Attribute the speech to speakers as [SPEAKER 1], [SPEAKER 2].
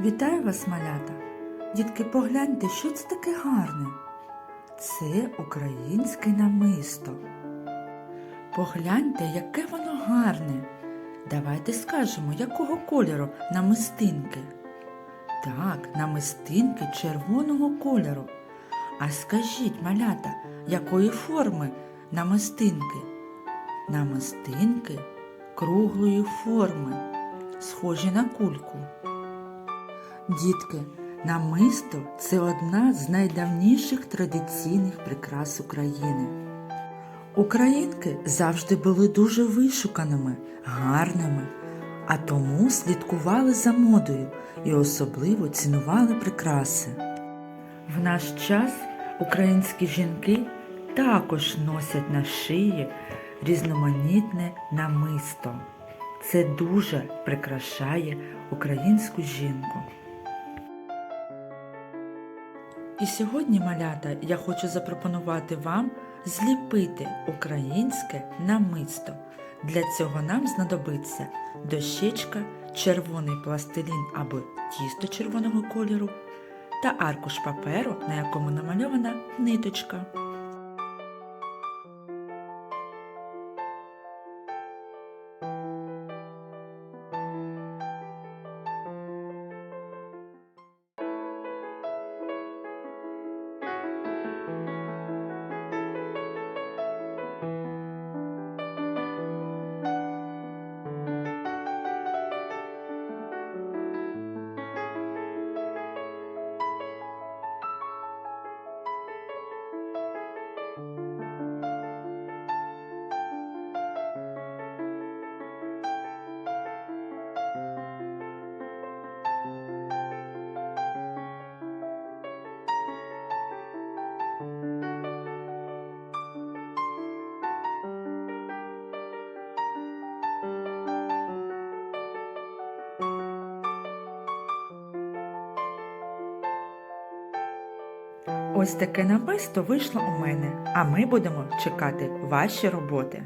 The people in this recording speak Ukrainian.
[SPEAKER 1] Вітаю вас, малята! Дітки, погляньте, що це таке гарне. Це українське намисто. Погляньте, яке воно гарне. Давайте скажемо, якого кольору намистинки. Так, намистинки червоного кольору. А скажіть, малята, якої форми намистинки? Намистинки круглої форми, схожі на кульку. Дітки, намисто це одна з найдавніших традиційних прикрас України. Українки завжди були дуже вишуканими, гарними, а тому слідкували за модою і особливо цінували прикраси. В наш час українські жінки також носять на шиї різноманітне намисто. Це дуже прикрашає українську жінку. І сьогодні, малята, я хочу запропонувати вам зліпити українське намисто. Для цього нам знадобиться дощечка, червоний пластилін або тісто червоного кольору та аркуш паперу, на якому намальована ниточка. Ось таке намисто вийшло у мене, а ми будемо чекати ваші роботи.